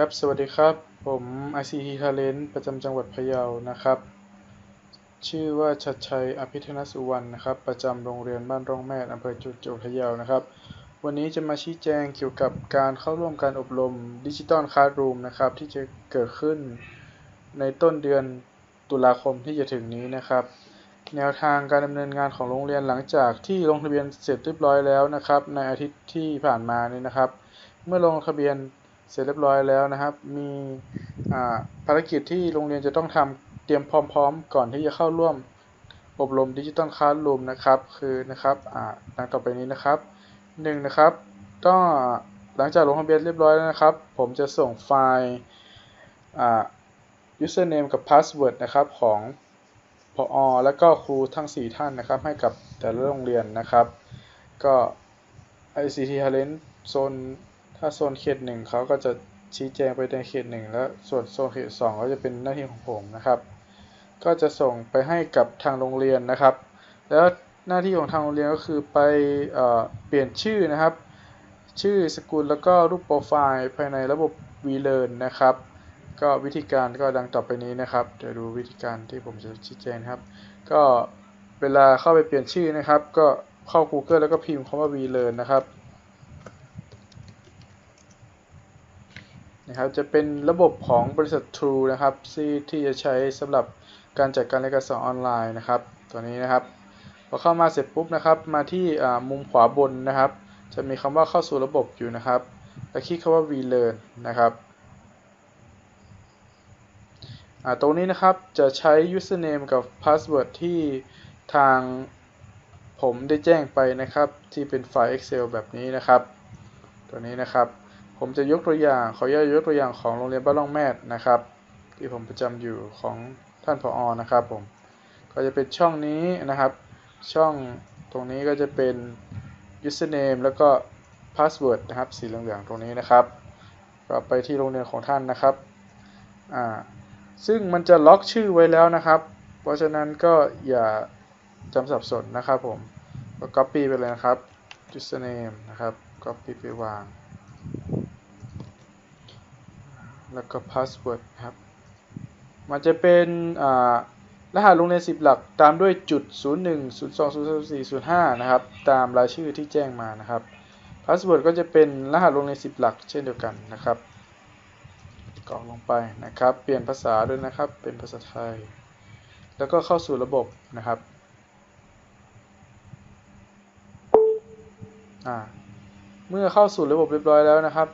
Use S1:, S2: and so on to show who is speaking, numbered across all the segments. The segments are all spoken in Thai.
S1: ครับ สวัสดีครับ ผม ICT Talent ประจำจังหวัดพะเยา นะครับ ชื่อว่าชัดชัย อภิธนสุวรรณ นะครับ ประจำโรงเรียนบ้านร่องแม่อำเภอจุดจังหวัดพะเยา นะครับ วันนี้จะมาชี้แจงเกี่ยวกับการเข้าร่วมการอบรมดิจิตอลคลาสรูมนะครับ ที่จะเกิดขึ้นในต้นเดือนตุลาคมที่จะถึงนี้นะครับ แนวทางการดำเนินงานของโรงเรียนหลังจากที่ลงทะเบียนเสร็จเรียบร้อยแล้วนะครับ ในอาทิตย์ที่ผ่านมานี้นะครับ เมื่อลงทะเบียน เสร็จเรียบร้อยแล้วนะครับ มีภารกิจที่โรงเรียนจะต้องทำเตรียมพร้อมๆ ก่อนที่จะเข้าร่วมอบรมดิจิตอลคลาสรูมนะครับ คือนะครับดังต่อไปนี้นะครับ1นะครับต้องหลังจากลงทะเบียนเรียบร้อยแล้วนะครับ ผมจะส่งไฟล์ username กับ password นะครับของพออและก็ครูทั้ง 4 ท่านนะครับ ให้กับแต่ละโรงเรียนนะครับ ก็ ICT Talent โซน ถ้าโซนเขตหนึ่งเขาก็จะชี้แจงไปในเขตหนึ่งแล้วส่วนโซนเขตสองก็จะเป็นหน้าที่ของผมนะครับ ก็จะส่งไปให้กับทางโรงเรียนนะครับ แล้วหน้าที่ของทางโรงเรียนก็คือไปเเปลี่ยนชื่อนะครับ ชื่อสกุลแล้วก็รูปโปรไฟล์ภายในระบบ VLearn นะครับ ก็วิธีการก็ดังต่อไปนี้นะครับ เดี๋ยวดูวิธีการที่ผมจะชี้แจงครับ ก็เวลาเข้าไปเปลี่ยนชื่อนะครับ ก็เข้า Google แล้วก็พิมพ์คำว่า VLearn นะครับ นะครับจะเป็นระบบของบริษัท True นะครับที่ที่จะใช้สำหรับการจัดการเรียนการอออนไลน์นะครับตัวนี้นะครับพอเข้ามาเสร็จปุ๊บนะครับมาที่มุมขวาบนนะครับ จะมีคำว่าเข้าสู่ระบบอยู่นะครับแล้วคลิกคำว่า VLearn นะครับตรงนี้นะครับจะใช้ username กับ password ที่ทางผมได้แจ้งไปนะครับ ที่เป็นไฟล์ Excel แบบนี้นะครับ ตัวนี้นะครับ ผมจะยกตัวอย่างขออนุญาตยกตัวอย่างของโรงเรียนบ้านล่องแม่นะครับ ที่ผมประจำอยู่ของท่านผออนะครับผมก็จะเป็นช่องนี้นะครับ ช่องตรงนี้ก็จะเป็น username แล้วก็ password นะครับ สีเหลืองๆตรงนี้นะครับก็ไปที่โรงเรียนของท่านนะครับอ่าซึ่งมันจะล็อกชื่อไว้แล้วนะครับ เพราะฉะนั้นก็อย่าจำสับสนนะครับผมก็ copy ไปเลยนะครับ username นะครับ copy ไปวาง แล้วก็ password ครับ มันจะเป็นรหัสโรงเรียน 10 หลักตามด้วยจุด 01 02 03 4 05 นะครับ ตามรายชื่อที่แจ้งมานะครับ password ก็จะเป็นรหัสโรงเรียน 10 หลัก เช่นเดียวกันนะครับกรอกลงไปนะครับ เปลี่ยนภาษาด้วยนะครับ เป็นภาษาไทย แล้วก็เข้าสู่ระบบนะครับเมื่อเข้าสู่ระบบเรียบร้อยแล้วนะครับ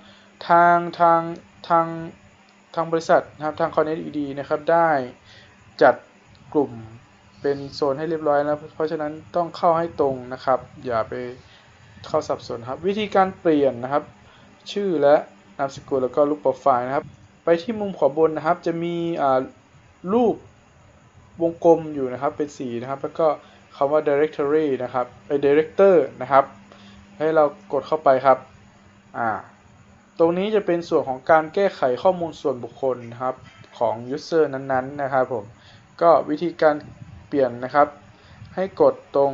S1: ทางทางทาง ทางบริษัทนะครับทาง Connect ED นะครับได้จัดกลุ่มเป็นโซนให้เรียบร้อยแล้ว เพราะฉะนั้นต้องเข้าให้ตรงนะครับ อย่าไปเข้าสับสนครับ วิธีการเปลี่ยนนะครับ ชื่อและนามสกุลแล้วก็รูปโปรไฟล์นะครับ ไปที่มุมขวาบนนะครับ จะมีรูปวงกลมอยู่นะครับเป็นสีนะครับ แล้วก็คำว่า directory นะครับไป director นะครับ ให้เรากดเข้าไปครับ อ่า ตรงนี้จะเป็นส่วนของการแก้ไขข้อมูลส่วนบุคคลครับของ user นั้นๆ นะครับผม ก็วิธีการเปลี่ยนนะครับ ให้กดตรง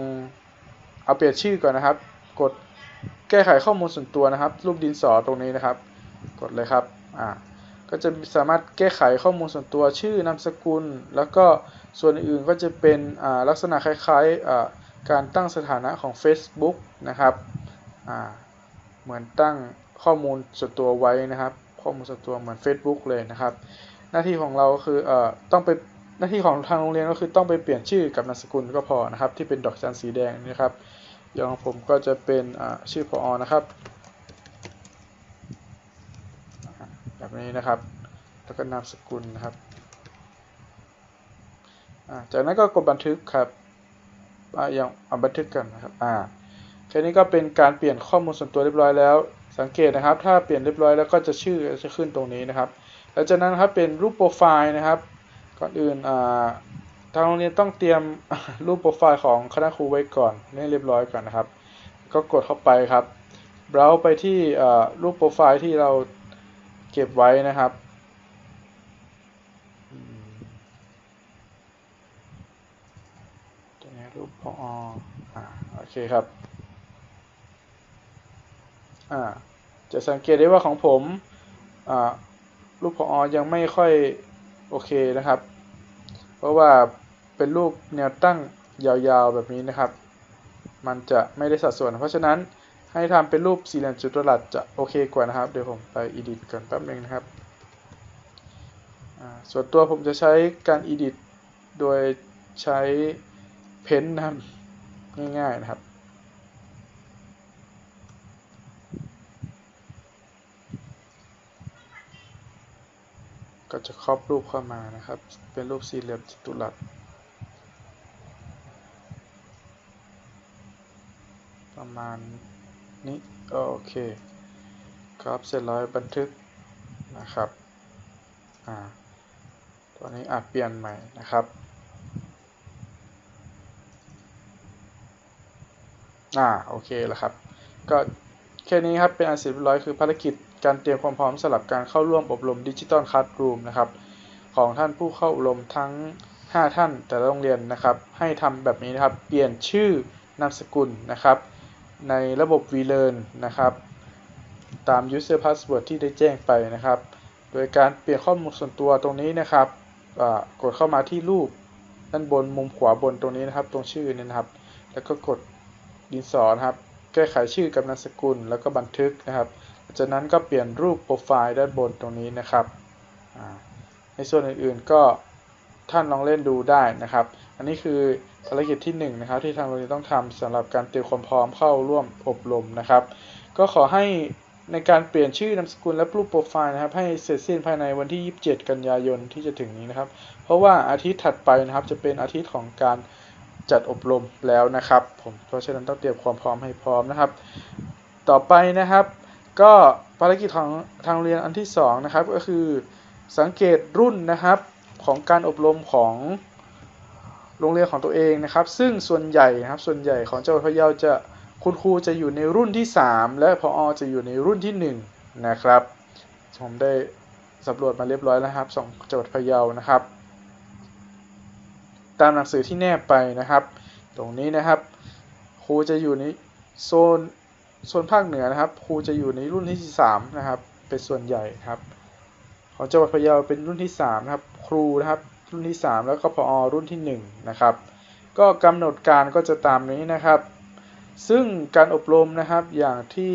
S1: เอาเปลี่ยนชื่อก่อนนะครับ กดแก้ไขข้อมูลส่วนตัวนะครับ รูปดินสอตรงนี้นะครับ กดเลยครับอ่าก็จะสามารถแก้ไขข้อมูลส่วนตัวชื่อนามสกุล แล้วก็ส่วนอื่นก็จะเป็นลักษณะคล้ายๆการตั้งสถานะของ Facebook นะครับเหมือนตั้ง ข้อมูลส่วนตัวไว้นะครับ ข้อมูลส่วนตัวเหมือน Facebook เลยนะครับ หน้าที่ของเราคือเอ่อต้องไปหน้าที่ของทางโรงเรียนก็คือต้องไปเปลี่ยนชื่อกับนามสกุลก็พอนะครับ ที่เป็นดอกจันสีแดงนะครับอย่างผมก็จะเป็นชื่อพออนะครับแบบนี้นะครับ แล้วก็นามสกุลนะครับจากนั้นก็กดบันทึกครับอย่างบันทึกกันนะครับอ่าแค่นี้ก็เป็นการเปลี่ยนข้อมูลส่วนตัวเรียบร้อยแล้ว สังเกตนะครับ ถ้าเปลี่ยนเรียบร้อยแล้วก็จะชื่อจะขึ้นตรงนี้นะครับหลังจากนั้นครับเป็นรูปโปรไฟล์นะครับ ก่อนอื่นทางโรงเรียนต้องเตรียมรูปโปรไฟล์ของคณะครูไว้ก่อนให้เรียบร้อยก่อนนะครับ ก็กดเข้าไปครับเบราว์ไปที่รูปโปรไฟล์ที่เราเก็บไว้นะครับรูปพออโอเคครับ จะสังเกตได้ว่าของผมรูปพออยังไม่ค่อยโอเคนะครับ เพราะว่าเป็นรูปแนวตั้งยาวๆแบบนี้นะครับ มันจะไม่ได้สัดส่วน เพราะฉะนั้นให้ทำเป็นรูปสี่เหลี่ยมจัตุรัสจะโอเคกว่านะครับ เดี๋ยวผมไป edit ก่อนแป๊บนึงนะครับ ส่วนตัวผมจะใช้การ edit โดยใช้เพ้นนะครับง่ายๆนะครับ ก็จะครอบรูปเข้ามานะครับ เป็นรูปสี่เหลี่ยมจัตุรัสประมาณนี้โอเคครับเสร็จแล้วบันทึกนะครับอ่าตัวนี้อาจเปลี่ยนใหม่นะครับอ่าโอเคแล้วครับ ก็แค่นี้ครับเป็นอันเสร็จเรียบร้อยคือภารกิจ การเตรียมความพร้อมสำหรับการเข้าร่วมอบรมดิจิตอลคัสรูมนะครับของท่านผู้เข้าอบรมทั้ง 5 ท่านแต่ละโรงเรียนนะครับ ให้ทำแบบนี้นะครับ เปลี่ยนชื่อนามสกุลนะครับ ในระบบ vLearn นะครับ ตาม user password ที่ได้แจ้งไปนะครับ โดยการเปลี่ยนข้อมูลส่วนตัวตรงนี้นะครับกดเข้ามาที่รูปด้านบนมุมขวาบนตรงนี้นะครับ ตรงชื่อนี่นะครับ แล้วก็กดดินสอนะครับ แก้ไขชื่อกับนามสกุลแล้วก็บันทึกนะครับ จากนั้นก็เปลี่ยนรูปโปรไฟล์ด้านบนตรงนี้นะครับ ในส่วนอื่นๆก็ท่านลองเล่นดูได้นะครับ อันนี้คือภารกิจที่1นนะครับที่ทางโรงเรียนต้องทำสำหรับการเตรียมความพร้อมเข้าร่วมอบรมนะครับ ก็ขอให้ในการเปลี่ยนชื่อนามสกุลและรูปโปรไฟล์นะครับ ให้เสร็จสิ้นภายในวันที่ 27 กันยายนที่จะถึงนี้นะครับ เพราะว่าอาทิตย์ถัดไปนะครับจะเป็นอาทิตย์ของการจัดอบรมแล้วนะครับ ผมเพราะฉะนั้นต้องเตรียมความพร้อมให้พร้อมนะครับ ต่อไปนะครับ ก็ภารกิจของทางเรียนอันที่2นะครับก็คือสังเกตรุ่นนะครับของการอบรมของโรงเรียนของตัวเองนะครับ ซึ่งส่วนใหญ่นะครับส่วนใหญ่ของจังหวัดพะเยาจะคุณครูจะอยู่ในรุ่นที่ 3 และพออจะอยู่ในรุ่นที่ 1 นะครับผมได้สำรวจมาเรียบร้อยแล้วครับสองจังหวัดพะเยานะครับ ตามหนังสือที่แนบไปนะครับ ตรงนี้นะครับ ครูจะอยู่ในโซน โซนภาคเหนือนะครับครูจะอยู่ในรุ่นที่3นะครับ เป็นส่วนใหญ่ครับของจังหวัดพะเยาเป็นรุ่นที่3นะครับ ครูนะครับรุ่นที่3แล้วก็พอรุ่นที่1นะครับ ก็กำหนดการก็จะตามนี้นะครับ ซึ่งการอบรมนะครับอย่างที่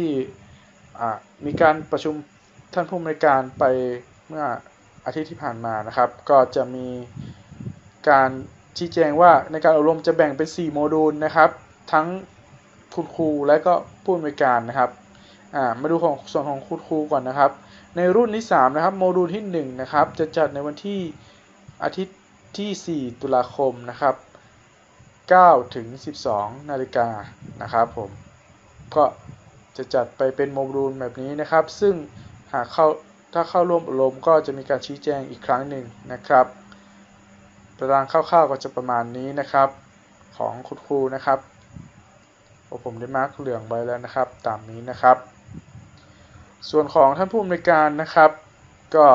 S1: มีการประชุมท่านผู้อำนวยการไปเมื่ออาทิตย์ที่ผ่านมานะครับ ก็จะมีการชี้แจงว่าในการอบรมจะแบ่งเป็น 4 โมดูลนะครับ ทั้ง คุณครูและก็ผู้อำนวยการนะครับมาดูของส่วนของคุณครูก่อนนะครับ ในรุ่นที่3นะครับโมดูลที่1นะครับจะจัดในวันที่อาทิตย์ที่ 4 ตุลาคมนะครับ9ถึง 12 นาฬิกานะครับผมก็จะจัดไปเป็นโมดูลแบบนี้นะครับ ซึ่งหากเข้าถ้าเข้าร่วมอบรมก็จะมีการชี้แจงอีกครั้งหนึ่งนะครับตารางคร่าวๆก็จะประมาณนี้นะครับ ของคุณครูนะครับ ผมได้มาร์กเหลืองไว้แล้วนะครับ ตามนี้นะครับ ส่วนของท่านผู้อำนวยการนะครับ ก็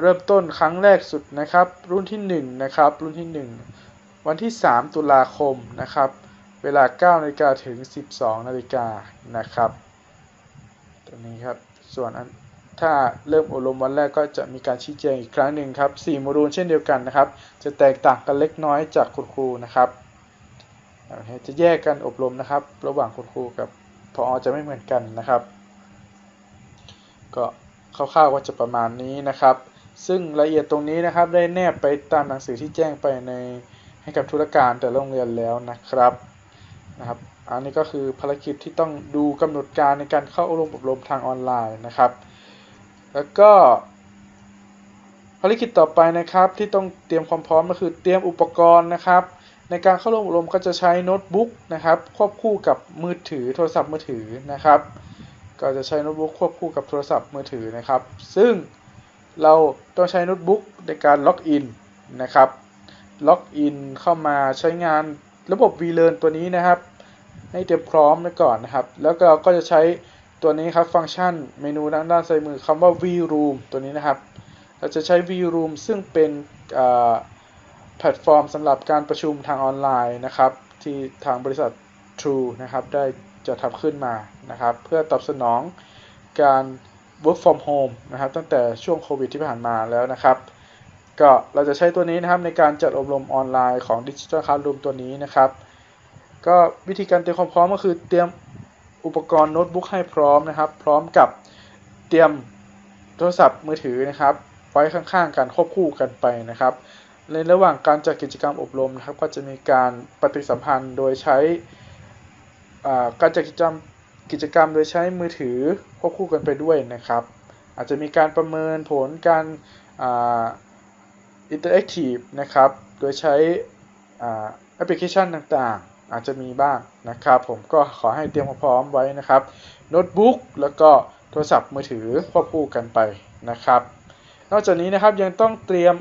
S1: เริ่มต้นครั้งแรกสุดนะครับ รุ่นที่1นะครับรุ่นที่ 1 วันที่ 3 ตุลาคมนะครับ เวลา9นาฬิกาถึง 12นาฬิกานะครับตัวนี้ครับส่วนถ้าเริ่มอบรมวันแรกก็จะมีการชี้แจงอีกครั้งหนึ่งครับ4โมดูลเช่นเดียวกันนะครับ จะแตกต่างกันเล็กน้อยจากคุณครูนะครับ จะแยกกันอบรมนะครับ ระหว่างคุณครูกับพอจะไม่เหมือนกันนะครับ ก็คร่าวๆว่าจะประมาณนี้นะครับ ซึ่งรายละเอียดตรงนี้นะครับ ได้แนบไปตามหนังสือที่แจ้งไปในให้กับธุรการแต่โรงเรียนแล้วนะครับนะครับ อันนี้ก็คือภารกิจที่ต้องดูกำหนดการในการเข้าอบรมอบรมทางออนไลน์นะครับ แล้วก็ภารกิจต่อไปนะครับที่ต้องเตรียมความพร้อมก็คือเตรียมอุปกรณ์นะครับ ในการเข้าร่วมอบรมก็จะใช้โน้ตบุ๊กนะครับควบคู่กับมือถือโทรศัพท์มือถือนะครับ ก็จะใช้โน้ตบุ๊กควบคู่กับโทรศัพท์มือถือนะครับ ซึ่งเราต้องใช้โน้ตบุ๊กในการล็อกอินนะครับล็อกอินเข้ามาใช้งานระบบ vLearn ตัวนี้นะครับ ให้เตรียมพร้อมไว้ก่อนนะครับ แล้วก็ก็จะใช้ตัวนี้ครับฟังก์ชันเมนูด้านด้านซ้ายมือคำว่า vRoom ตัวนี้นะครับ เราจะใช้ vRoom ซึ่งเป็น แพลตฟอร์มสำหรับการประชุมทางออนไลน์นะครับ ที่ทางบริษัท True นะครับได้จะทำขึ้นมานะครับ เพื่อตอบสนองการ work from home นะครับ ตั้งแต่ช่วงโควิดที่ผ่านมาแล้วนะครับ ก็เราจะใช้ตัวนี้นะครับในการจัดอบรมออนไลน์ของ Digital Classroom ตัวนี้นะครับ ก็วิธีการเตรียมความพร้อมก็คือเตรียมอุปกรณ์โน้ตบุ๊กให้พร้อมนะครับ พร้อมกับเตรียมโทรศัพท์มือถือนะครับ ไว้ข้างๆกันควบคู่กันไปนะครับ ในระหว่างการจัดกิจกรรมอบรมนะครับ ก็จะมีการปฏิสัมพันธ์โดยใช้การจัดกิจกรรมกิจกรรมโดยใช้มือถือควบคู่กันไปด้วยนะครับ อาจจะมีการประเมินผลการอินเตอร์แอคทีฟนะครับ โดยใช้แอปพลิเคชันต่างๆ อาจจะมีบ้างนะครับ ผมก็ขอให้เตรียมพร้อมไว้นะครับโน้ตบุ๊กแล้วก็โทรศัพท์มือถือควบคู่กันไปนะครับ นอกจากนี้นะครับยังต้องเตรียม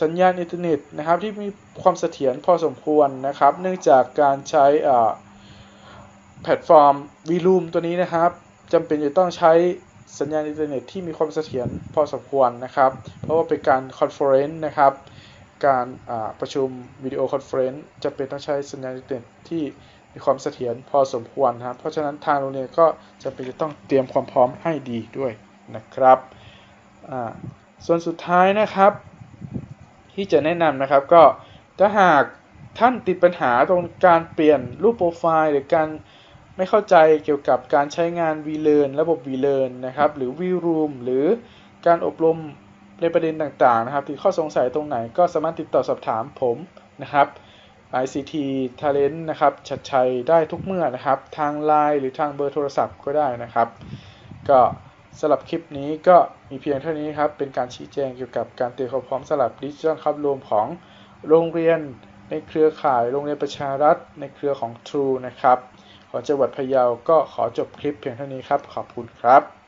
S1: สัญญาณอินเทอร์เน็ตนะครับที่มีความเสถียรพอสมควรนะครับ เนื่องจากการใช้แพลตฟอร์ม VLoom ตัวนี้นะครับจำเป็นจะต้องใช้สัญญาณอินเทอร์เน็ตที่มีความเสถียรพอสมควรนะครับ เพราะว่าเป็นการคอนเฟอเรนซ์นะครับ การประชุมวิดีโอคอนเฟอเรนซ์จะเป็นต้องใช้สัญญาณอินเทอร์เน็ตที่มีความเสถียรพอสมควรครับ เพราะฉะนั้นทางโรงเรียนก็จะเป็นจะต้องเตรียมความพร้อมให้ดีด้วยนะครับ ส่วนสุดท้ายนะครับ ที่จะแนะนำนะครับก็ถ้าหากท่านติดปัญหาตรงการเปลี่ยนรูปโปรไฟล์ หรือการไม่เข้าใจเกี่ยวกับการใช้งาน VLearn ระบบ VLearn นะครับ หรือ VRoom หรือการอบรมในประเด็นต่างๆนะครับที่ข้อสงสัยตรงไหนก็สามารถติดต่อสอบถามผมนะครับ ICT Talent นะครับ ชัดชัยได้ทุกเมื่อนะครับ ทาง Line หรือทางเบอร์โทรศัพท์ก็ได้นะครับ ก็ สำหรับคลิปนี้ก็มีเพียงเท่านี้ครับ เป็นการชี้แจงเกี่ยวกับการเตรียมความพร้อมสำหรับดิจิทัลครับรวมของโรงเรียนในเครือข่ายโรงเรียนประชารัฐ ในเครือของ True นะครับ ของจังหวัดพะเยาก็ขอจบคลิปเพียงเท่านี้ครับ ขอบคุณครับ